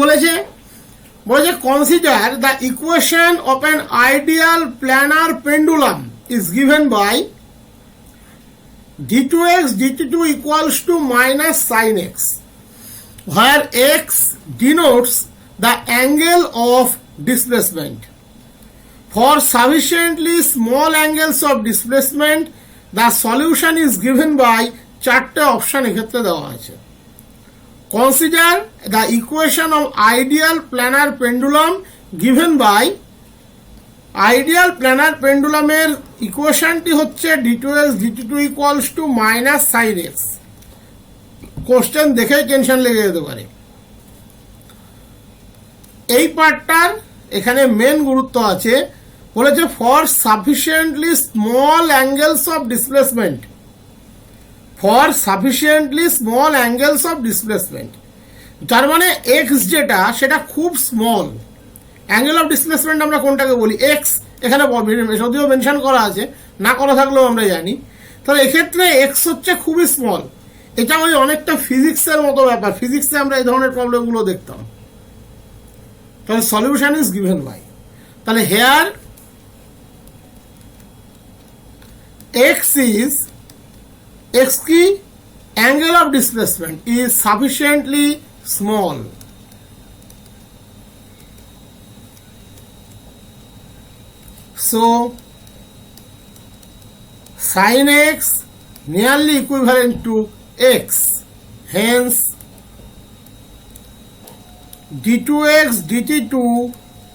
বলেছে বলেছে consider the equation of an ideal planar pendulum is given by d2x dt2 equals to minus sin x where x denotes the angle of displacement for sufficiently small angles of displacement the solution is given by চারটে option এক্ষেত্রে দেওয়া আছে consider the equation of ideal planar pendulum given by ideal planar পেন্ডুলামের ইকুয়েশনটি হচ্ছে D two X D two equals to minus sine X question দেখেই tension লেগে যেতে পারে। এই পার্টটার এখানে মেন গুরুত্ব আছে, বলেছে for sufficiently small angles of displacement for sufficiently small angles of displacement তার মানে এক্স যেটা, সেটা খুব স্মল অ্যাঙ্গেল অফ ডিসপ্লেসমেন্ট আমরা কোনটাকে বলি? এক্স এখানে যদিও মেনশন করা আছে, না করা থাকলেও আমরা জানি। তাহলে এক্ষেত্রে এক্স হচ্ছে খুবই স্মল এটা ওই অনেকটা ফিজিক্সের মতো ব্যাপার। ফিজিক্সে আমরা এই ধরনের প্রবলেমগুলো দেখতাম। তাহলে সলিউশন ইজ গিভেন বাই তাহলে হেয়ার এক্স ইজ এক্স কি angle of displacement is sufficiently small So sin x nearly equivalent to x. Hence d2x dt2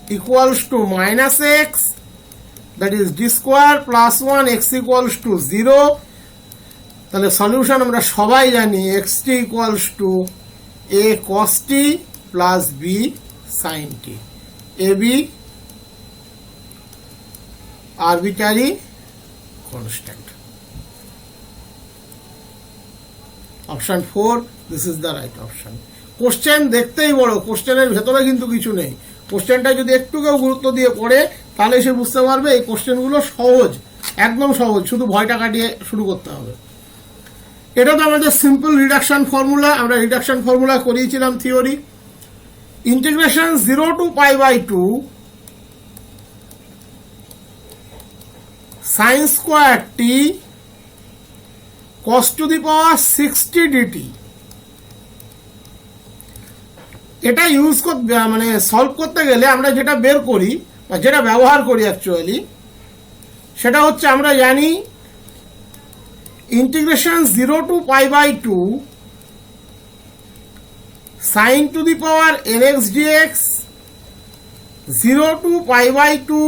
equals to minus x that is d square plus 1 x equals to 0 তাহলে solution আমরা সবাই জানি X T equals to A cos T plus B sine T A B arbitrary constant option four this is the right option question দেখতেই বড় কোশ্চেনের ভেতরে কিন্তু কিছু নেই। কোশ্চেনটা যদি একটু কেউ গুরুত্ব দিয়ে পড়ে, তাহলে সে বুঝতে পারবে এই কোশ্চেনগুলো সহজ, একদম সহজ, শুধু ভয়টা কাটিয়ে শুরু করতে হবে। এটা তো আমাদের সিম্পল রিডাকশন ফর্মুলা আমরা রিডাকশন ফর্মুলা করিয়েছিলাম theory integration zero to pi by two sine square T cos to the power sixty DT এটা ইউজ করতে মানে সলভ করতে গেলে আমরা যেটা বের করি, বা যেটা ব্যবহার করি অ্যাকচুয়ালি সেটা হচ্ছে আমরা জানি integration zero to pi by two sine to the power N X DX zero to pi by two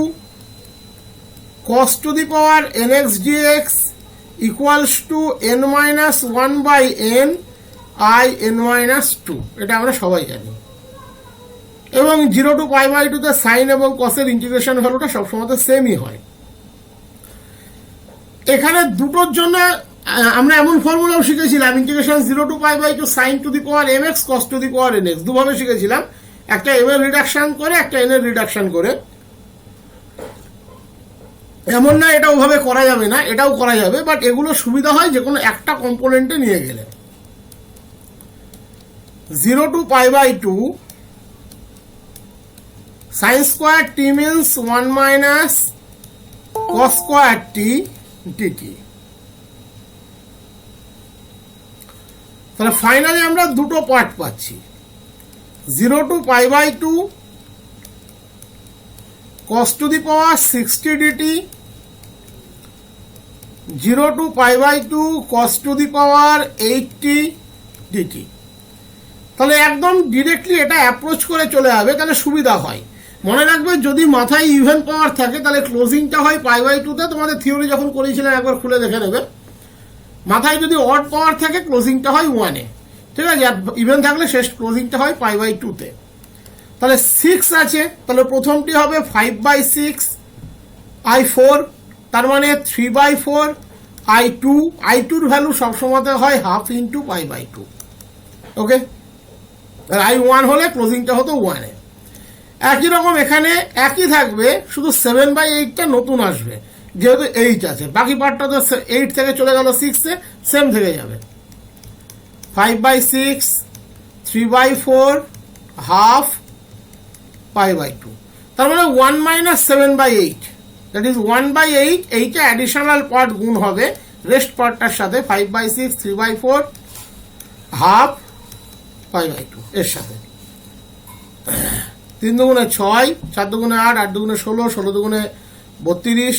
cos to the power nx dx equals to n minus 1 by n i n minus 2 এটা আমরা সবাই জানি। এবং zero to pi by টুতে sine এবং কসের integration ভ্যালুটা সবসময় সেমই হয়। এখানে দুটোর জন্য আমরা এমন ফর্মুলাও শিখেছিলাম integration zero to pi by two sine to the power M X cos to the power N X দুভাবে শিখেছিলাম। একটা এম এর রিডাকশন করে, একটা এন এর রিডাকশন করে। এমন না, এটা ওভাবে করা যাবে না, এটাও করা যাবে বাট এগুলো সুবিধা হয় যে কোনো একটা কম্পোনেন্টে নিয়ে গেলে। Zero to pi by two sine square T means one minus cos square T DT তাহলে ফাইনালি আমরা দুটো পার্ট পাচ্ছি। Zero to pi by two cos to the power 60 dt 0 to pi by 2 cos to the power 80 dt তাহলে একদম directly এটা approach করে চলে যাবে, তাহলে সুবিধা হয়। মনে রাখবে যদি মাথায় ইভেন পাওয়ার থাকে, তাহলে ক্লোজিংটা হয় পাই বাই টুতে তোমাদের থিওরি যখন করেছিলাম, একবার খুলে দেখে নেবে। মাথায় যদি অড পাওয়ার থাকে ক্লোজিংটা হয় ওয়ানে ঠিক আছে? ইভেন থাকলে শেষ ক্লোজিংটা হয় পাই বাই টুতে তাহলে সিক্স আছে, তাহলে প্রথমটি হবে five by six I four তার মানে three by four I two I tour value সবসময় হয় half into pi by two okay I one হলে ক্লোজিংটা হতো ওয়ানে একই রকম এখানে একই থাকবে, শুধু সেভেন বাই এইটটা নতুন আসবে। যেহেতু এইট আছে। বাকি পার্টটা তো এইট থেকে চলে গেল সিক্সে সেম থেকে যাবে। Five by six three by four half pi by two তার মানে one minus seven by eight that is one by eight এইটা অ্যাডিশনাল পার্ট গুণ হবে। রেস্ট পার্টটার সাথে five by six three by four half pi by two এর সাথে। তিন দুগুণে ছয়, চার দুগুণে আট আট দুগুণে ষোলো ষোলো দুগুণে বত্রিশ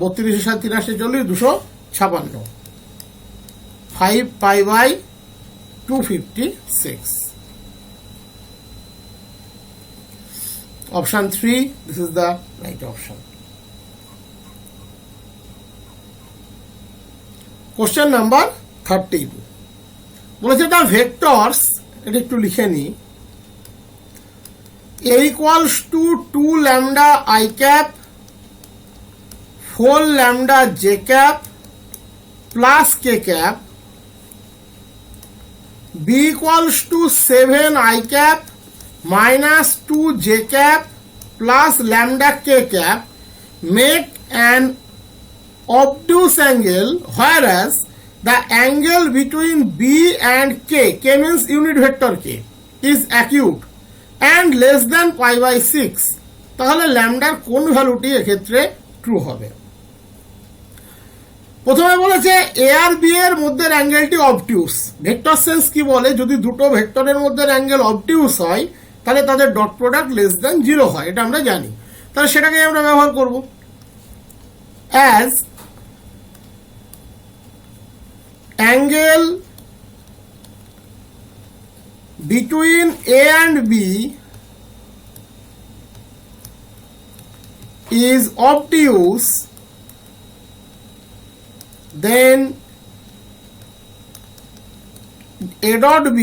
বত্রিশের সাথে তিন আসে চল্লিশ, দুশো ছাপান্ন। Five pi by two fifty six option three this is the right option question number thirteen বলেছে দ্য ভেক্টরস এটা একটু লিখে নিই a equals to 2 lambda i cap 4 lambda j cap plus k cap b equals to 7 i cap minus 2 j cap plus lambda k cap make an obtuse angle whereas the angle between b and k k means unit vector k is acute and less than pi by six তাহলে ল্যামডার কোন ভ্যালুটি এক্ষেত্রে true হবে প্রথমে বলেছে এ আর B এর মধ্যে অ্যাঙ্গেলটি অবটিউস ভেক্টর সেন্স কি বলে? যদি দুটো ভেক্টরের মধ্যে অ্যাঙ্গেল অবটিউস হয় তাহলে তাদের dot product less than zero হয় এটা আমরা জানি। তাহলে সেটাকে আমরা ব্যবহার করব। As angle between A and B is obtuse, then A dot B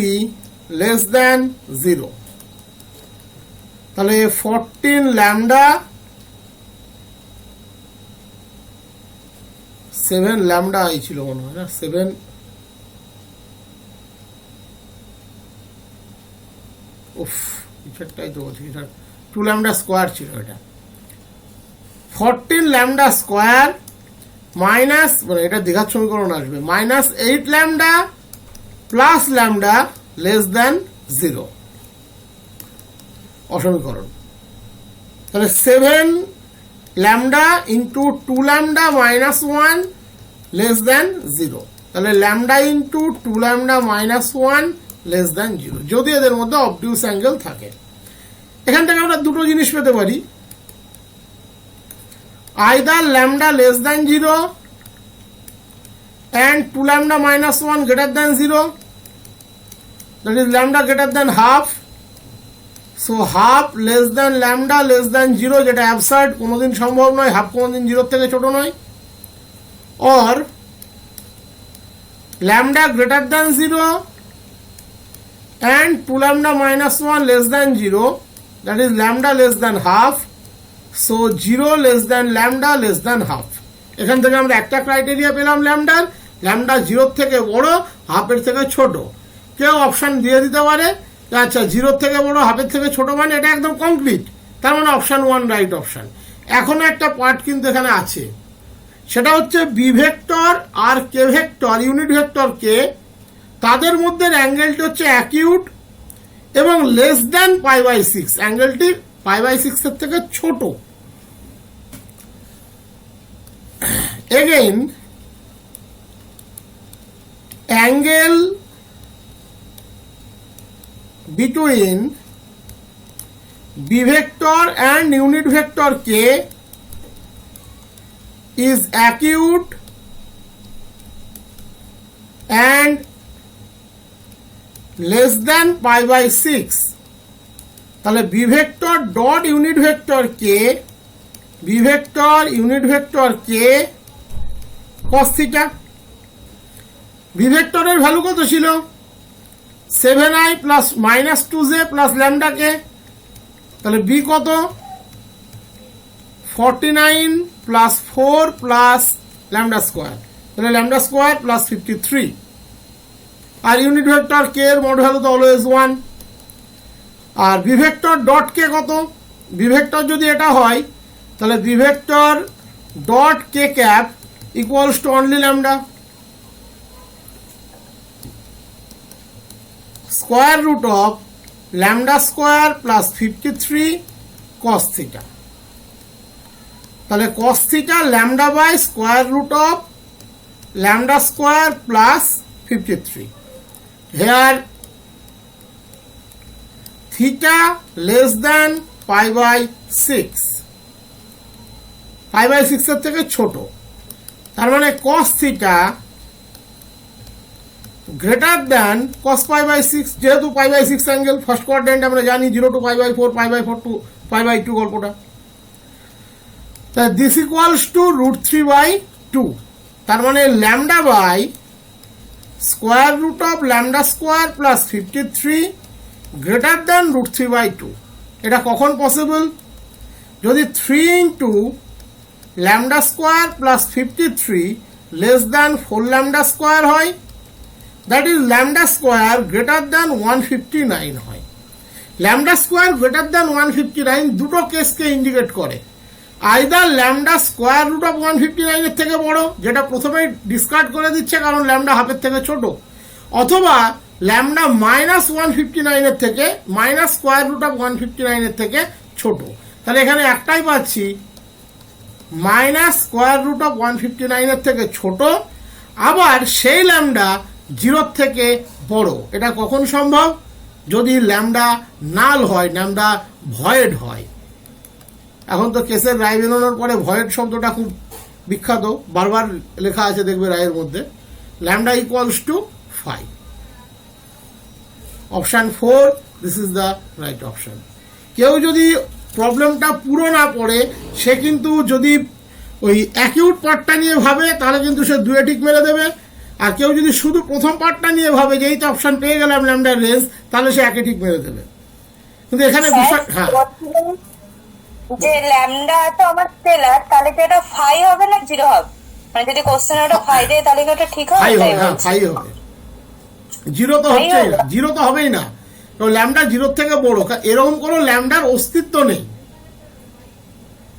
less than 0. তাহলে ফোরটিন ল্যামডা সেভেন ল্যামডা এই ছিল মনে হয় না সেভেন উফ ইফেক্টটাই তো বলছি টু ল্যামডা স্কোয়ার ছিল এটা ফোরটিন ল্যামডা স্কোয়ার মাইনাস মানে এটা দীঘার সমীকরণ আসবে, minus eight lambda plus lambda less than zero অসমীকরণ। তাহলে seven lambda into two lambda minus one less than zero তাহলে lambda into two lambda minus one less than zero যদি এদের মধ্যে অবডিউস অ্যাঙ্গেল থাকে। এখান থেকে আমরা দুটো জিনিস পেতে পারি। Either lambda less than zero and two lambda minus one greater than zero that is lambda greater than half so half less than lambda less than zero যেটা অ্যাবসার্ড কোনোদিন সম্ভব নয় হাফ কোনোদিন জিরোর থেকে ছোট নয়। Or lambda greater than zero and 2 lambda minus 1 less than 0 that is lambda less than half so 0 less than lambda less than half এখান থেকে আমরা একটা ক্রাইটেরিয়া পেলাম ল্যামডার ল্যামডা জিরোর থেকে বড় হাফের থেকে ছোট। কেউ অপশান দিয়ে দিতে পারে আচ্ছা জিরোর থেকে বড় হাফের থেকে ছোট মানে এটা একদম কমপ্লিট তার মানে অপশান ওয়ান রাইট অপশান এখনও একটা পার্ট কিন্তু এখানে আছে। সেটা হচ্ছে বি ভেক্টর আর K vector unit vector K তাদের মধ্যে অ্যাঙ্গেলটি হচ্ছে অ্যাকিউট এবং less than pi by six অ্যাঙ্গেলটি পাই বাই সিক্সের থেকে ছোট। Again angle between B vector and unit vector K is acute and less than pi by six তাহলে B vector dot unit vector K B vector unit vector K cos theta B ভেক্টরের value কত ছিল? Seven I plus minus two J plus lambda K তাহলে B কত? Forty nine plus four plus lambda square তাহলে lambda square plus fifty three আর unit vector কে এর mod value তো always one আর B vector dot কে কত? B vector যদি এটা হয়, তাহলে B vector dot K cap equals to only lambda square root of lambda square plus fifty three cos theta তাহলে cos theta lambda by square root of lambda square plus fifty three here theta less than pi by six pi by সিক্সের থেকে ছোট। তার মানে cos theta greater than cos pi by six যেহেতু pi by six angle first quadrant আমরা জানি zero to pi by four pi by four to pi by two গল্পটা। তা this equals to root three by two তার মানে lambda by square root of lambda square plus fifty three greater than root three by two এটা কখন possible যদি three into lambda square plus fifty three less than four lambda square হয়। That is lambda square greater than one fifty nine হয়। Lambda square greater than one fifty nine দুটো কেসকে indicate করে। Either lambda square root of one fifty নাইনের থেকে বড়, যেটা প্রথমে ডিসকার্ড করে দিচ্ছে কারণ ল্যামডা হাফের থেকে ছোট। অথবা ল্যামডা মাইনাস ওয়ান ফিফটি নাইনের থেকে, minus square root of one fifty নাইনের থেকে ছোট। তাহলে এখানে একটাই পাচ্ছি minus square root of one fifty নাইনের থেকে ছোট, আবার সেই ল্যামডা জিরোর থেকে বড়। এটা কখন সম্ভব? যদি ল্যামডা নাল হয় ল্যামডা ভয়েড হয়। এখন তো কেসের রায় বেরোনোর পরে ভয়েড শব্দটা খুব বিখ্যাত। বারবার লেখা আছে দেখবে রায়ের মধ্যে। Lambda equals to five option four this is the right option কেউ যদি প্রবলেমটা পুরো না পড়ে সে কিন্তু যদি ওই অ্যাকিউট পার্টটা নিয়ে ভাবে তাহলে কিন্তু সে দুয়ে টিক মেরে দেবে। আর কেউ যদি শুধু প্রথম পার্টটা নিয়ে ভাবে যে এই তো অপশান পেয়ে গেলাম ল্যামডার রেঞ্জ তাহলে সে একে ঠিক মেরে দেবে। কিন্তু এখানে বিষয় হ্যাঁ। যে ল্যামডা তো আমার স্কেলার তাহলে কি এটা ফাই হবে না জিরো হবে? মানে যদি কোশ্চেন ওটা ফাই দেয় তাহলে কি ওটা ঠিক হবে? ফাইভ হবে হ্যাঁ। ফাইভ হবে। জিরো তো হচ্ছেই না? জিরো তো হবেই না। ল্যামডা জিরোর থেকে বড়। এরকম কোনো ল্যামডার অস্তিত্ব নেই।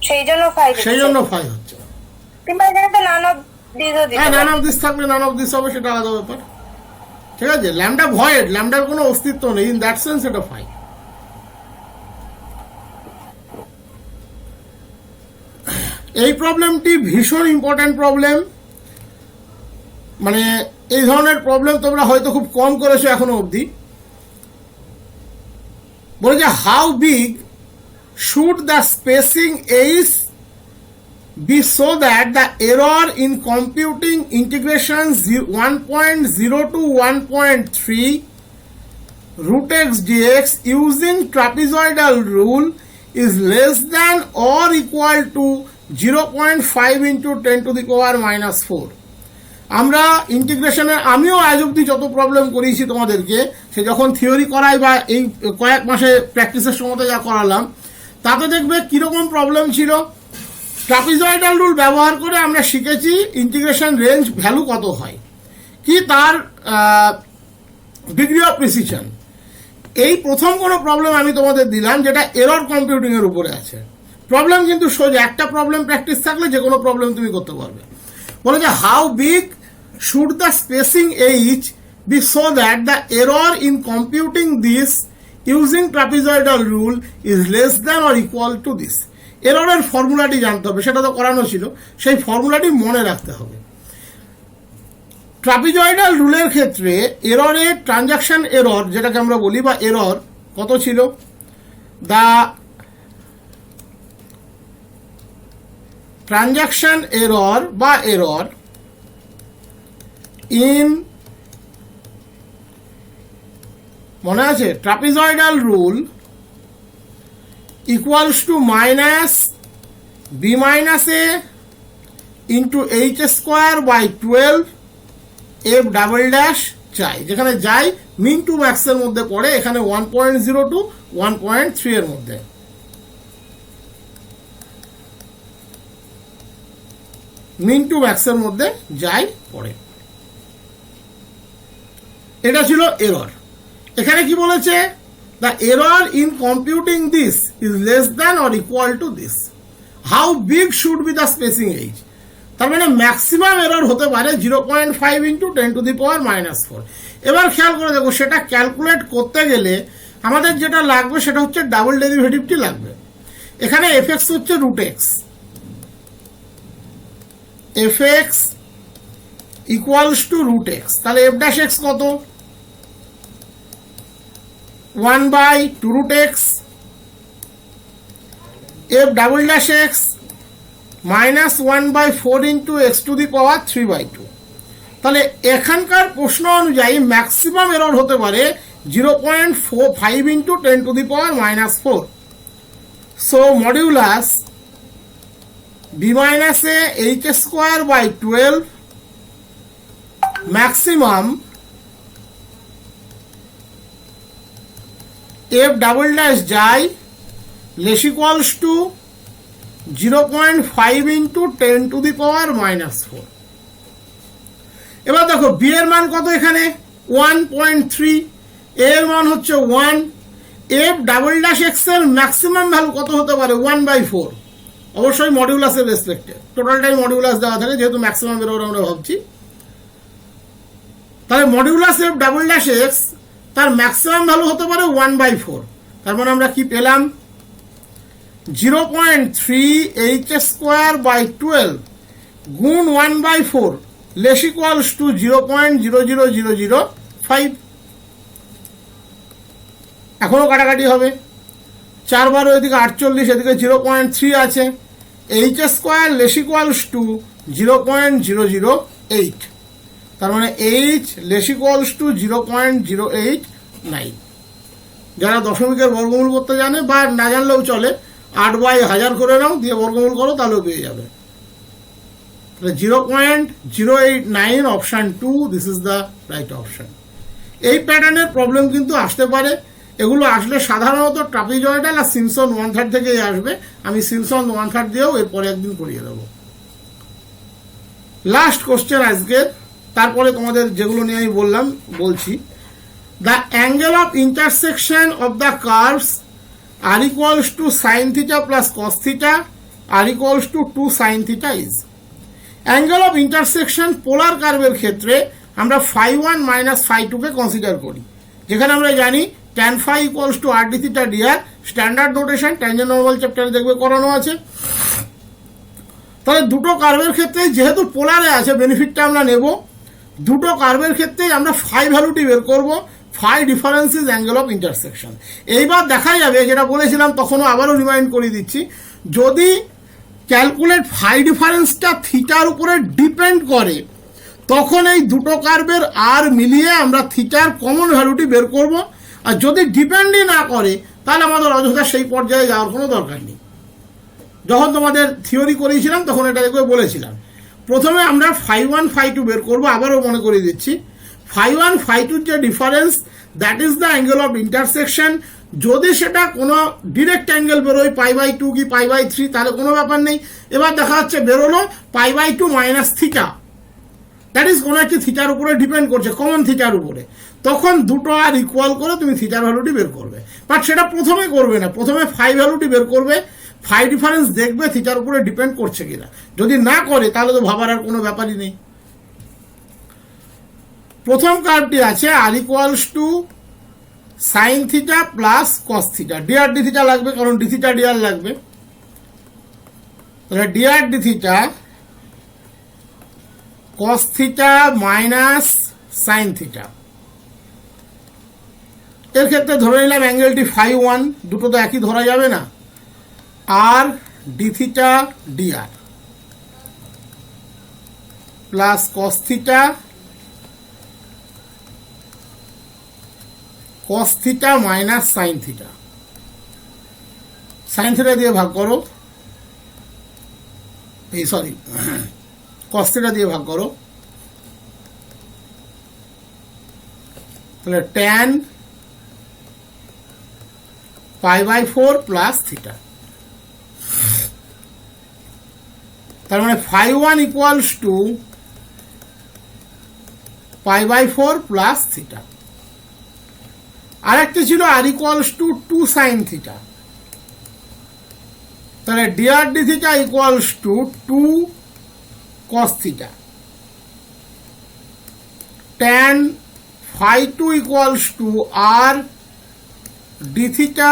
সেই জন্য ফাই সেই জন্য ফাইভ হচ্ছে। কিংবা এখানে তো নান অফ দিতে হ্যাঁ নান অফ দিস থাকলে নান অফ দিস হবে সেটা আলাদা ব্যাপার। ঠিক আছে ল্যামডা ভয়েড ল্যামডার কোনো অস্তিত্ব নেই ইন দ্যাট সেন্স এটা ফাইভ এই প্রবলেমটি ভীষণ ইম্পর্ট্যান্ট প্রবলেম। মানে এই ধরনের প্রবলেম তোমরা হয়তো খুব কম করেছ এখনও অবধি। বলে যে how big should the spacing H be so that the error in computing integration 1.0 to 1.3 root x dx using trapezoidal rule is less than or equal to 0.5 into 10 to the power minus 4 আমরা ইন্টিগ্রেশনের আমিও আজ অব্দি যত problem করিয়েছি তোমাদেরকে সে যখন theory করাই বা এই কয়েক মাসে প্র্যাকটিসের সময় যা করালাম তাতে দেখবে কীরকম প্রবলেম ছিল? ট্রাপিজয়েডাল রুল ব্যবহার করে আমরা শিখেছি ইন্টিগ্রেশন রেঞ্জ ভ্যালু কত হয়। কি তার ডিগ্রি অফ প্রিসিশন এই প্রথম কোনো প্রবলেম আমি তোমাদের দিলাম যেটা এরর কম্পিউটিং এর উপরে আছে। প্রবলেম কিন্তু সোজা, একটা প্রবলেম প্র্যাকটিস থাকলে যে কোনো প্রবলেম তুমি করতে পারবে। বলে যে how big should the spacing H be so that the error in computing this using trapezoidal rule is less than or equal to this এররের ফর্মুলাটি জানতে হবে, সেটা তো করানো ছিল। সেই ফর্মুলাটি মনে রাখতে হবে। ট্রাপিজয়েডাল রুলের ক্ষেত্রে এররের ট্রানজাকশন এরর যেটাকে আমরা বলি, বা এরর কত ছিল? দা ট্রানজাকশন এরর বা এরর ইন মনে আছে? Trapezoidal rule equals to minus B minus A into H square by twelve F double dash চাই। যেখানে যাই মিন টু ম্যাক্সের মধ্যে পড়ে, এখানে one point zero two one point three এর মধ্যে। মিন টু ম্যাক্সের মধ্যে যাই, পড়ে। এটা ছিল এরর এখানে কি বলেছে? The error in computing this is less than or equal to this how big should be the spacing H তার মানে ম্যাক্সিমাম এরর হতে পারে zero point five into ten to the power minus four এবার খেয়াল করে দেখো, সেটা calculate করতে গেলে আমাদের যেটা লাগবে সেটা হচ্ছে ডাবল ডেরিভেটিভটি লাগবে। এখানে এফ এক্স হচ্ছে root X F X equals to root X তাহলে এফ ড্যাশ এক্স কত? One by two root X, F double dash X minus one by four into X to the power three by two. তাহলে এখানকার প্রশ্ন অনুযায়ী maximum error হতে পারে zero point four five into ten to the power minus four. So modulus B minus A H square by twelve maximum F double dash যাই less equals to zero point five into ten to the power minus four এবার দেখো B এর মান কত এখানে? One point three এর মান হচ্ছে ওয়ান এফ ডাবল ড্যাশ এক্সের ম্যাক্সিমাম ভ্যালু কত হতে পারে? ওয়ান বাই ফোর অবশ্যই মডিউলাসের রেসপেক্টে টোটালটাই মডিউলাস দেওয়া থাকে, যেহেতু ম্যাক্সিমাম বেরোর আমরা ভাবছি। তাহলে modulus F double dash X তার ম্যাক্সিমাম ভ্যালু হতে পারে ওয়ান বাই ফোর তার মানে আমরা কি পেলাম? Zero point three H square by twelve গুণ one by four less equals to zero point zero zero zero zero five এখনও কাটাকাটি হবে। চার বারো এদিকে আটচল্লিশ, এদিকে জিরো পয়েন্ট থ্রি আছে। H square less equals to zero point zero zero eight তার মানে H less equals to zero point zero eight nine যারা দশমিকের বর্গমূল করতে জানে বা না জানলেও চলে, আট বাই হাজার করে নাও, দিয়ে বর্গমূল করো, তাহলেও পেয়ে যাবে। Zero point zero eight nine option two this is the right option এই প্যাটার্নের প্রবলেম কিন্তু আসতে পারে। এগুলো আসলে সাধারণত ট্রাপিজয়েডাল আর সিমসন ওয়ান থার্ড থেকেই আসবে। আমি সিমসন ওয়ান থার্ড দিয়েও এরপরে একদিন করিয়ে দেবো। লাস্ট কোশ্চেন আজকে তারপরে তোমাদের যেগুলো নিয়ে আমি বললাম, বলছি। The angle of intersection of the curves r equals to sine theta plus cos theta r equals to two sine theta is angle of intersection polar কার্ভের ক্ষেত্রে আমরা ফাই ওয়ান মাইনাস ফাই টুকে কনসিডার করি। যেখানে আমরা জানি tan phi equals to R D theta DR standard notation tangent normal চ্যাপ্টারে দেখবে করানো আছে। তাহলে দুটো কার্ভের ক্ষেত্রে যেহেতু পোলারে আছে বেনিফিটটা আমরা নেব। দুটো কার্ভের ক্ষেত্রেই আমরা ফাই ভ্যালুটি বের করব phi difference is angle of intersection এইবার দেখা যাবে, যেটা বলেছিলাম, তখনও আবারও রিমাইন্ড করে দিচ্ছি, যদি ক্যালকুলেট ফাই ডিফারেন্সটা থিটার উপরে ডিপেন্ড করে, তখন এই দুটো কার্ভের আর মিলিয়ে আমরা থিটার কমন ভ্যালুটি বের করব, আর যদি ডিপেন্ডই না করে, তাহলে আমাদের অযথা সেই পর্যায়ে যাওয়ার কোনো দরকার নেই। যখন তোমাদের থিওরি করিয়েছিলাম, তখন এটা বলেছিলাম। প্রথমে আমরা ফাইভ ওয়ান, ফাইভ টু বের করব, আবারও মনে করিয়ে দিচ্ছি। ফাইভ ওয়ান, ফাইভ টুর যে difference that is the angle of intersection যদি সেটা কোনো ডিরেক্ট অ্যাঙ্গেল বেরোয় পাই বাই টু কি পাই বাই থ্রি তাহলে কোনো ব্যাপার নেই। এবার দেখা যাচ্ছে বেরোলো pi by two minus theta that is কোনো একটি থিটার উপরে ডিপেন্ড করছে কমন থিটার উপরে। তখন দুটো আর ইকুয়াল করে তুমি থিটার ভ্যালুটি বের করবে। বাট সেটা প্রথমে করবে না। প্রথমে ফাই ভ্যালুটি বের করবে। ফাই ডিফারেন্স দেখবে থিটার উপরে ডিপেন্ড করছে কিনা। যদি না করে, তাহলে তো ভাবার আর কোনো ব্যাপারই নেই। প্রথম কার্ডটি আছে R equals to sine theta plus cos theta DR D theta লাগবে, কারণ ডি থিটা ডিআর লাগবে। তাহলে DR D theta cos theta minus sine theta এর ক্ষেত্রে ধরে নিলাম অ্যাঙ্গেলটি ফাইভ ওয়ান দুটো তো একই ধরা যাবে না। R D theta DR plus cos theta cos theta minus sine theta sine theta দিয়ে ভাগ করো। এই সরি কস থিটা দিয়ে ভাগ করো। তাহলে tan pi by four plus theta তার মানে phi one equals to pi by four plus theta আর একটা ছিল R equals to two sine theta তাহলে DR D theta equals to two cos theta tan phi two equals to R D theta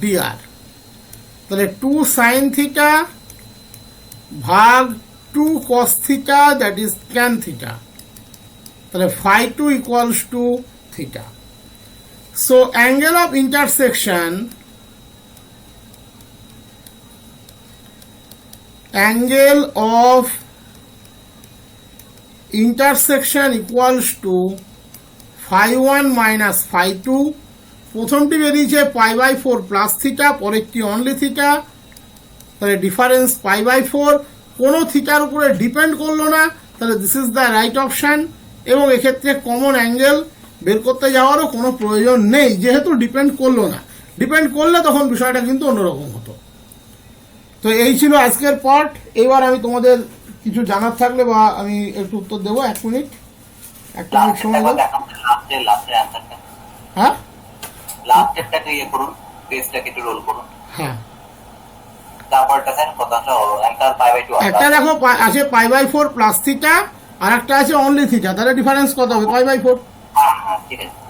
DR তাহলে two sine theta ভাগ two cos theta that is tan theta তাহলে phi two equals to theta so angle of intersection angle of intersection equals to phi one minus phi two প্রথমটি বেরিয়েছে pi by four plus theta পরেরটি only theta তাহলে difference pi by four কোনো থিটার উপরে depend করল না তাহলে this is the right option এবং এক্ষেত্রে কমন অ্যাঙ্গেল বের করতে যাওয়ারও কোনো প্রয়োজন নেই যেহেতু ডিপেন্ড করল না। ডিপেন্ড করলে তখন বিষয়টা কিন্তু অন্যরকম হতো। তো এই ছিল আজকের পার্ট এবার আমি তোমাদের কিছু জানার থাকলে বা আমি একটু উত্তর দেবো এক মিনিট। একটা মিনিট সময় হ্যাঁ? ইয়ে হ্যাঁ তারপরটা স্যার কতটা অ্যান্সার পাই বাই টু একটা দেখো আছে pi by four plus theta আর একটা আছে অনলি থিটা তাহলে ডিফারেন্স কত হবে? Pi by four? হ্যাঁ হ্যাঁ ঠিক আছে।